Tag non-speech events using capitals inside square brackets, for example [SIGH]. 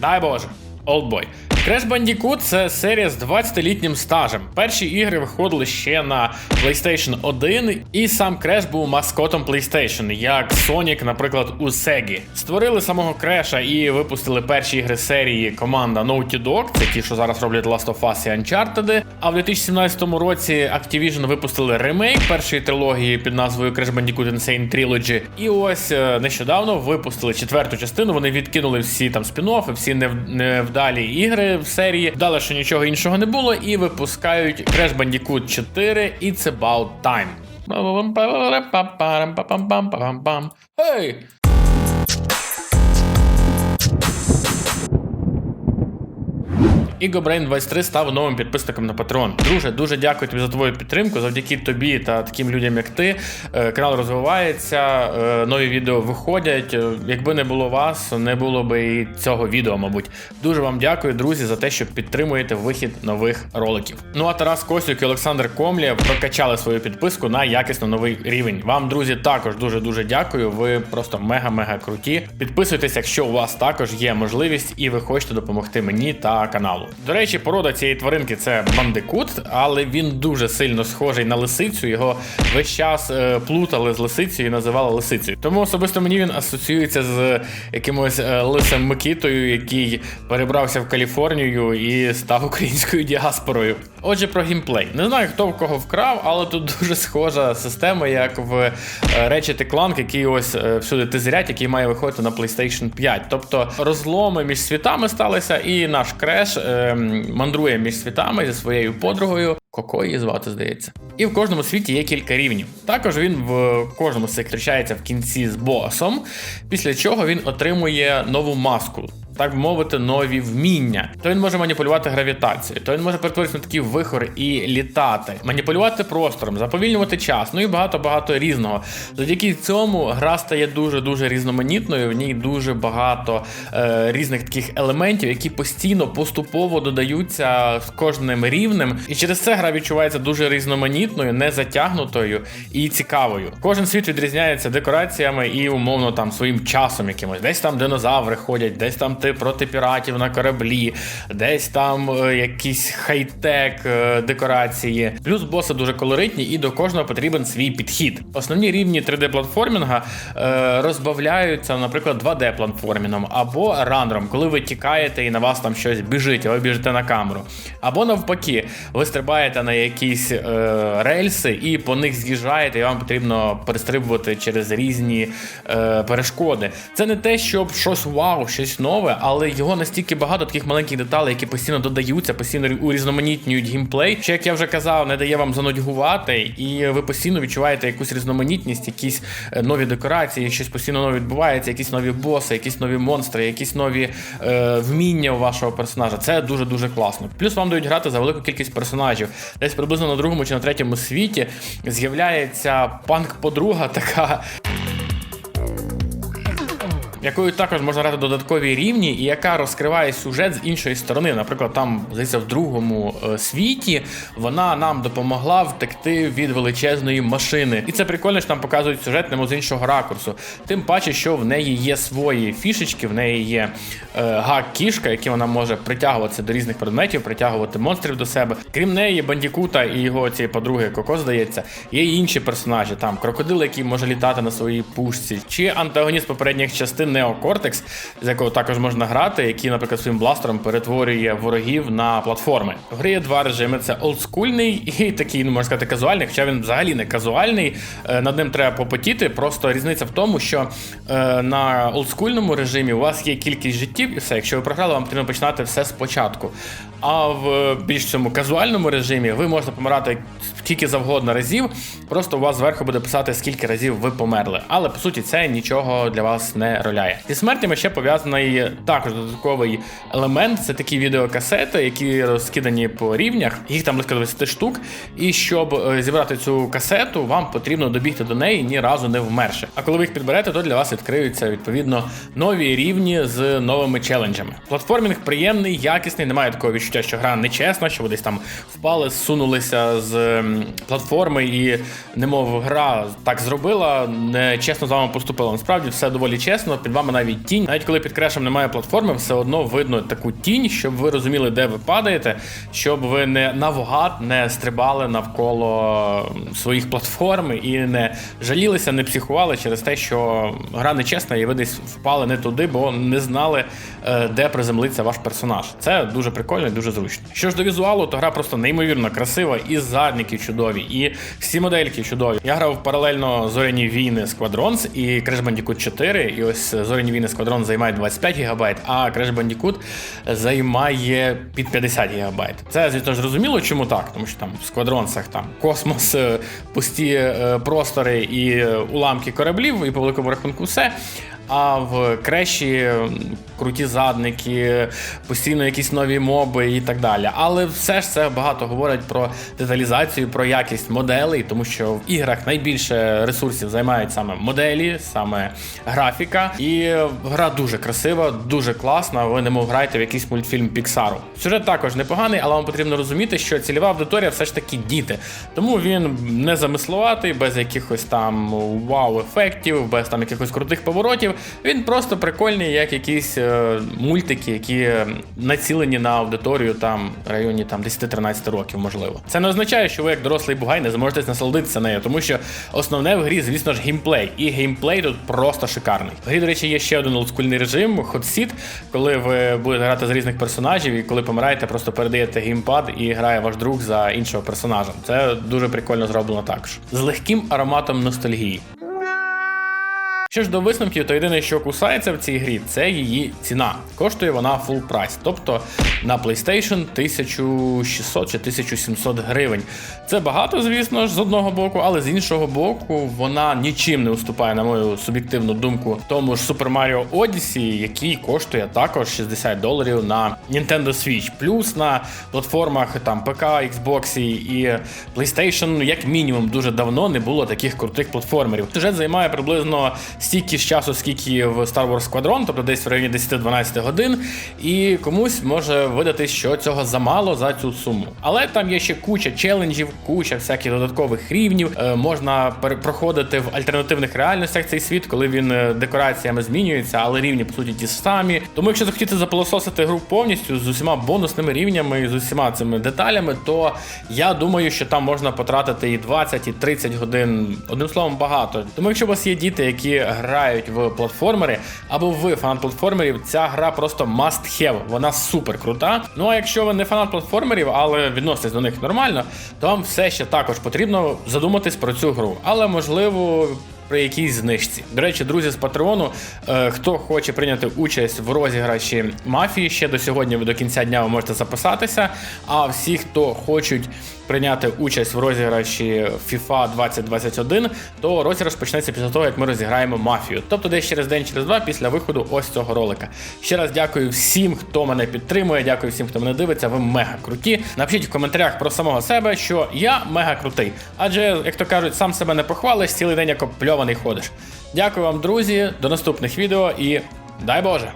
Дай Боже. Олдбой. Crash Bandicoot – це серія з 20-літнім стажем. Перші ігри виходили ще на PlayStation 1, і сам Crash був маскотом PlayStation, як Sonic, наприклад, у Sega. Створили самого Креша і випустили перші ігри серії команда Naughty Dog, це ті, що зараз роблять Last of Us і Uncharted. А в 2017 році Activision випустили ремейк першої трилогії під назвою Crash Bandicoot Insane Trilogy. І ось е, нещодавно випустили четверту частину. Вони відкинули всі там спін-оффи, всі невдалі ігри в серії. Дали, що нічого іншого не було, і випускають Crash Bandicoot 4 It's About Time. Hey! Brain 23 став новим підписником на Patreon. Друже, дуже дякую тобі за твою підтримку. Завдяки тобі та таким людям, як ти, е, канал розвивається, е, нові відео виходять. Е, Якби не було вас, не було би і цього відео, мабуть. Дуже вам дякую, друзі, за те, що підтримуєте вихід нових роликів. Ну а Тарас Косюк і Олександр Комлєв прокачали свою підписку на якісно новий рівень. Вам, друзі, також дуже дуже дякую. Ви просто мега-мега круті. Підписуйтесь, якщо у вас також є можливість, і ви хочете допомогти мені та каналу. До речі, порода цієї тваринки це бандикут, але він дуже сильно схожий на лисицю. Його весь час е, плутали з лисицею і називали лисицею. Тому особисто мені він асоціюється з якимось е, лисим Микітою, який перебрався в Каліфорнію і став українською діаспорою. Отже, про геймплей. Не знаю, хто в кого вкрав, але тут [LAUGHS] дуже схожа система, як в Ratchet Clank, який ось е, всюди тизрять, який має виходити на PlayStation 5. Тобто розломи між світами сталися, і наш креш е, мандрує між світами зі своєю подругою. Коко її звати, здається. І в кожному світі є кілька рівнів. Також він в кожному зустрічається в кінці з босом, після чого він отримує нову маску. Так мовити, нові вміння. То він може маніпулювати гравітацією, то він може перетворитися на такий вихор і літати, маніпулювати простором, заповільнювати час, ну і багато-багато різного. Завдяки цьому гра стає дуже-дуже різноманітною. В ній дуже багато е, різних таких елементів, які постійно поступово додаються з кожним рівнем. І через це гра відчувається дуже різноманітною, не затягнутою і цікавою. Кожен світ відрізняється декораціями і умовно там своїм часом якимось. Десь там динозаври ходять, десь там ти проти піратів на кораблі, десь там е, якісь хай-тек е, декорації. Плюс боси дуже колоритні, і до кожного потрібен свій підхід. Основні рівні 3D-платформінга е, розбавляються, наприклад, 2D-платформінгом або рандром, коли ви тікаєте і на вас там щось біжить, а ви біжите на камеру. Або навпаки, ви стрибаєте на якісь е, рельси і по них з'їжджаєте, і вам потрібно перестрибувати через різні е, перешкоди. Це не те, щоб щось вау, щось нове, але його настільки багато таких маленьких деталей, які постійно додаються, постійно урізноманітнюють геймплей, що, як я вже казав, не дає вам занудьгувати, і ви постійно відчуваєте якусь різноманітність, якісь е, нові декорації, щось постійно нове відбувається, якісь нові боси, якісь нові монстри, якісь нові е, вміння у вашого персонажа. Це дуже дуже класно. Плюс вам дають грати за велику кількість персонажів. Десь приблизно на другому чи на третьому світі з'являється панк-подруга, [LAUGHS] така якою також можна грати додаткові рівні, і яка розкриває сюжет з іншої сторони. Наприклад, там здається, в другому е, світі вона нам допомогла втекти від величезної машини. І це прикольно, що нам показують сюжет нему з іншого ракурсу. Тим паче, що в неї є свої фішечки, в неї є е, гак-кішка, які вона може притягуватися до різних предметів, притягувати монстрів до себе. Крім неї, бандікута і його цієї подруги Коко, здається, є інші персонажі. Там крокодил, який може літати на своїй пушці, чи антагоніст попередніх частин Неокортекс, з якого також можна грати, який, наприклад, своїм бластером перетворює ворогів на платформи. В грі є два режими: це олдскульний і такий, ну можна сказати, казуальний, хоча він взагалі не казуальний. Е, Над ним треба попотіти. Просто різниця в тому, що е, на олдскульному режимі у вас є кількість життів, і все. Якщо ви програли, вам потрібно починати все спочатку. А в більш цьому казуальному режимі ви можете помирати скільки завгодно разів. Просто у вас зверху буде писати, скільки разів ви померли. Але по суті, це нічого для вас не роляє. Зі смертями ще пов'язаний також додатковий елемент. Це такі відеокасети, які розкидані по рівнях. Їх там близько 20 штук. І щоб е, зібрати цю касету, вам потрібно добігти до неї ні разу не вмерши. А коли ви їх підберете, то для вас відкриються відповідно нові рівні з новими челенджами. Платформінг приємний, якісний, немає такого відчуття, що гра нечесна, що ви десь там впали, зсунулися з платформи і немов гра так зробила, нечесно з вами поступила. Насправді все доволі чесно. Вами навіть тінь. Навіть коли під крешем немає платформи, все одно видно таку тінь, щоб ви розуміли, де ви падаєте, щоб ви не навгад не стрибали навколо своїх платформ і не жалілися, не психували через те, що гра нечесна, і ви десь впали не туди, бо не знали, е, де приземлиться ваш персонаж. Це дуже прикольно і дуже зручно. Що ж до візуалу, то гра просто неймовірно красива, і задники чудові, і всі модельки чудові. Я грав паралельно зоряні війни Squadrons і Crash Bandicoot 4. І ось зоряні війни Сквадрон займає 25 ГБ, а Crash Bandicoot займає під 50 ГБ. Це, звісно зрозуміло, чому так, тому що там в сквадронцях там космос, е, пусті е, простори і е, уламки кораблів, і по великому рахунку все. А в креші круті задники, постійно якісь нові моби і так далі. Але все ж це багато говорить про деталізацію, про якість моделей, тому що в іграх найбільше ресурсів займають саме моделі, саме графіка. І гра дуже красива, дуже класна. Ви немов граєте в якийсь мультфільм Піксару. Сюжет також непоганий, але вам потрібно розуміти, що цільова аудиторія все ж таки діти. Тому він не замисловатий, без якихось там вау-ефектів, без там якихось крутих поворотів. Він просто прикольний, як якісь е, мультики, які націлені на аудиторію там в районі там 10-13 років, можливо. Це не означає, що ви як дорослий бугай не зможете насолодитися нею, тому що основне в грі, звісно ж, геймплей. І геймплей тут просто шикарний. В грі, до речі, є ще один олдскульний режим Seat, коли ви будете грати з різних персонажів, і коли помираєте, просто передаєте геймпад і грає ваш друг за іншого персонажа. Це дуже прикольно зроблено також. З легким ароматом ностальгії. Що ж до висновків, то єдине, що кусається в цій грі, це її ціна. Коштує вона full прайс, тобто на PlayStation 1600 чи 1700 гривень. Це багато, звісно ж, з одного боку, але з іншого боку, вона нічим не уступає, на мою суб'єктивну думку, тому ж Super Mario Odyssey, який коштує також 60 доларів на Nintendo Switch. Плюс на платформах там ПК, Xbox і PlayStation, як мінімум, дуже давно не було таких крутих платформерів. Сюжет займає приблизно стільки ж часу, скільки в Star Wars Squadron, тобто десь в районі 10-12 годин, і комусь може видати, що цього замало за цю суму. Але там є ще куча челенджів, куча всяких додаткових рівнів. Е, можна проходити в альтернативних реальностях цей світ, коли він е, декораціями змінюється, але рівні по суті ті самі. Тому, якщо захотіти запилососити гру повністю з усіма бонусними рівнями з усіма цими деталями, то я думаю, що там можна потратити і 20, і 30 годин. Одним словом, багато. Тому, якщо у вас є діти, які грають в платформери, або ви фанат платформерів, ця гра просто must have. Вона супер крута. Ну а якщо ви не фанат платформерів, але відноситесь до них нормально, то вам все ще також потрібно задуматись про цю гру. Але можливо. При якійсь знижці. До речі, друзі з Патреону, е, хто хоче прийняти участь в розіграші мафії, ще до сьогодні до кінця дня ви можете записатися. А всі, хто хочуть прийняти участь в розіграші FIFA 2021, то розіграш почнеться після того, як ми розіграємо мафію. Тобто десь через день, через два після виходу ось цього ролика. Ще раз дякую всім, хто мене підтримує. Дякую всім, хто мене дивиться. Ви мега круті. Напишіть в коментарях про самого себе, що я мега крутий. Адже, як то кажуть, сам себе не похвалиш, цілий день як опльований ходиш. Дякую вам, друзі. До наступних відео і дай Боже!